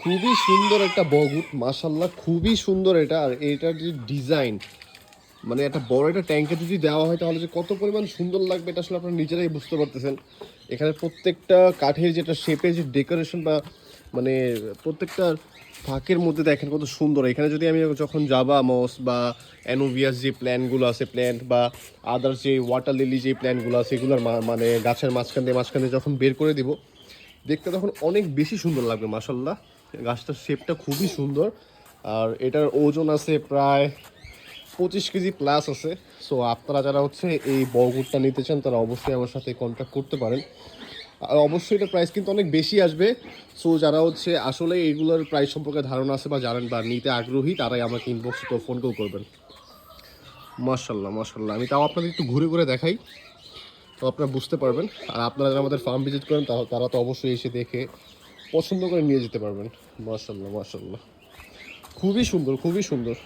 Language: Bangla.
খুবই সুন্দর একটা বগুট মাসাল্লাহ খুবই সুন্দর এটা। আর এটার যে ডিজাইন মানে একটা বড় একটা ট্যাঙ্কে যদি দেওয়া হয় তাহলে যে কত পরিমাণ সুন্দর লাগবে এটা আসলে আপনারা নিজেরাই বুঝতে পারতেছেন। এখানে প্রত্যেকটা কাঠের যেটা শেপের যে ডেকোরেশন বা মানে প্রত্যেকটা ফাঁকের মধ্যে দেখেন কত সুন্দর। এখানে যদি আমি যখন জাবা মস বা অ্যানোভিয়াস যে প্ল্যানগুলো আছে প্ল্যান্ট বা আদার্স যে ওয়াটার লিলি যে প্ল্যানগুলো আছে, এগুলোর মানে গাছের মাঝখান দিয়ে মাঝখান দিয়ে যখন বের করে দিব, দেখতে তখন অনেক বেশি সুন্দর লাগবে মাসাল্লাহ গাছটার শেপটা খুবই সুন্দর। আর এটার ওজন আছে প্রায় পঁচিশ কেজি প্লাস আছে। সো আপনারা যারা হচ্ছে এই বগুড়টা নিতে চান, তারা অবশ্যই আমার সাথে কন্ট্যাক্ট করতে পারেন। আর অবশ্যই এটা প্রাইস কিন্তু অনেক বেশি আসবে। সো যারা হচ্ছে আসলে এইগুলোর প্রাইস সম্পর্কে ধারণা আছে বা জানেন বা নিতে আগ্রহী, তারাই আমাকে ইনবক্সে তো ফোন কল করবেন। মার্শাল্লাহ মার্শাল্লাহ আমি তাও আপনাদের একটু ঘুরে ঘুরে দেখাই, তো আপনারা বুঝতে পারবেন। আর আপনারা যারা আমাদের ফার্ম ভিজিট করেন তারা তো অবশ্যই এসে দেখে পছন্দ করে নিয়ে যেতে পারবেন। মাসাল্লাহ মাসাল্লাহ খুবই সুন্দর খুবই সুন্দর।